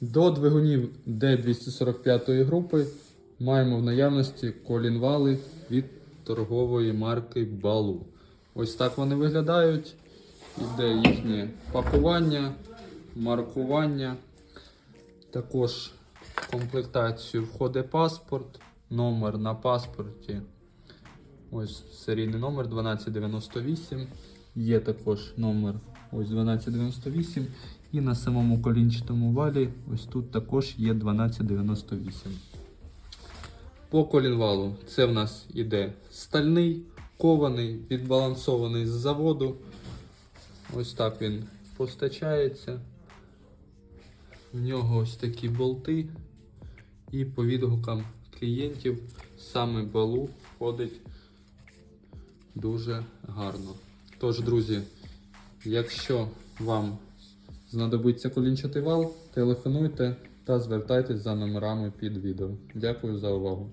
До двигунів D245 групи маємо в наявності колінвали від торгової марки Балу. Ось так вони виглядають. Іде їхнє пакування, маркування. Також в комплектацію входить паспорт, номер на паспорті. Ось серійний номер 1298. Є також номер ось 1298. І на самому колінчатому валі ось тут також є 1298. По колінвалу це в нас іде стальний, кований, відбалансований з заводу. Ось так він постачається. В нього ось такі болти. І по відгукам клієнтів саме балу входить дуже гарно. Тож, друзі, якщо вам знадобиться колінчатий вал, телефонуйте та звертайтесь за номерами під відео. Дякую за увагу.